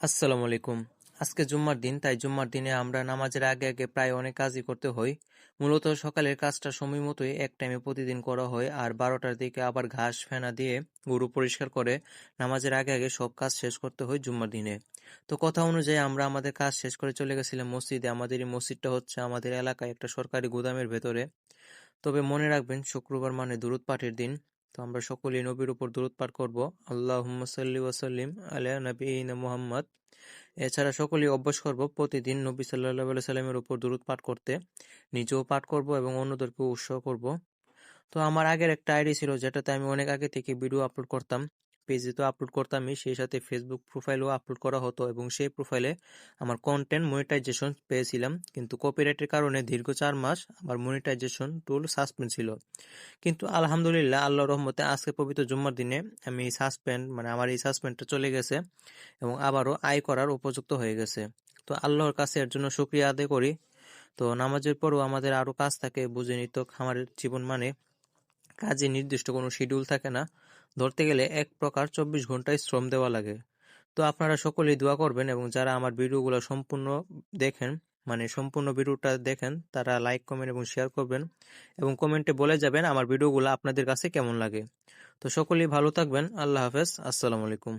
আসসালামু আলাইকুম। আজকে জুম্মার দিন, তাই জুম্মার দিনে আমরা নামাজের আগে আগে প্রায় অনেক কাজই করতে হয়। মূলত সকালের কাজটা সময় মতোই এক টাইমে প্রতিদিন করা হয় আর বারোটার দিকে আবার ঘাস ফেনা দিয়ে গরু পরিষ্কার করে নামাজের আগে আগে সব কাজ শেষ করতে হয় জুম্মার দিনে। তো কথা অনুযায়ী আমরা আমাদের কাজ শেষ করে চলে গেছিলাম মসজিদে। আমাদের এই মসজিদটা হচ্ছে আমাদের এলাকায় একটা সরকারি গুদামের ভেতরে। তবে মনে রাখবেন, শুক্রবার মানে দুরুদ পাঠের দিন। তো আমরা সকলে নবীর উপর দূরত পাঠ করব। আল্লাহ সাল্লি ওয়াসাল্লিম আলিয়া নবী মুহাম্মদ। এছাড়া সকলেই অভ্যাস করব প্রতিদিন নবী সাল্লাহ সাল্লামের উপর দূরত পাঠ করতে। নিজেও পাঠ করব এবং অন্যদেরকেও উৎসাহ করব। তো আমার আগের একটা আইডি ছিল, যেটাতে আমি অনেক আগে থেকে ভিডিও আপলোড করতাম। পেজে তো আপলোড করতামই, সেই সাথে ফেসবুক প্রোফাইলও আপলোড করা হতো এবং সেই প্রোফাইলে আমার কন্টেন্ট মনিটাইজেশন পেয়েছিলাম। কিন্তু কপিরাইটের কারণে দীর্ঘ চার মাস আমার মনিটাইজেশন টুল সাসপেন্ড ছিল। কিন্তু আলহামদুলিল্লাহ আল্লাহ রহমতে আজকে পবিত্র জুম্মার দিনে আমি এই সাসপেন্ড মানে আমার এই সাসপেন্ডটা চলে গেছে এবং আবারও আয় করার উপযুক্ত হয়ে গেছে। তো আল্লাহর কাছে এর জন্য শুক্রিয়া আদায় করি। তো নামাজের পরও আমাদের আরও কাজ থাকে, বুঝে নিত খামারের জীবন মানে। কাজে নির্দিষ্ট কোনো শিডিউল থাকে না। ধরতে গেলে এক প্রকার চব্বিশ ঘন্টায় শ্রম দেওয়া লাগে। তো আপনারা সকলেই দোয়া করবেন এবং যারা আমার ভিডিওগুলো সম্পূর্ণ দেখেন মানে সম্পূর্ণ ভিডিওটা দেখেন, তারা লাইক কমেন্ট এবং শেয়ার করবেন এবং কমেন্টে বলে যাবেন আমার ভিডিওগুলো আপনাদের কাছে কেমন লাগে। তো সকলেই ভালো থাকবেন, আল্লাহ হাফেজ, আসসালামু আলাইকুম।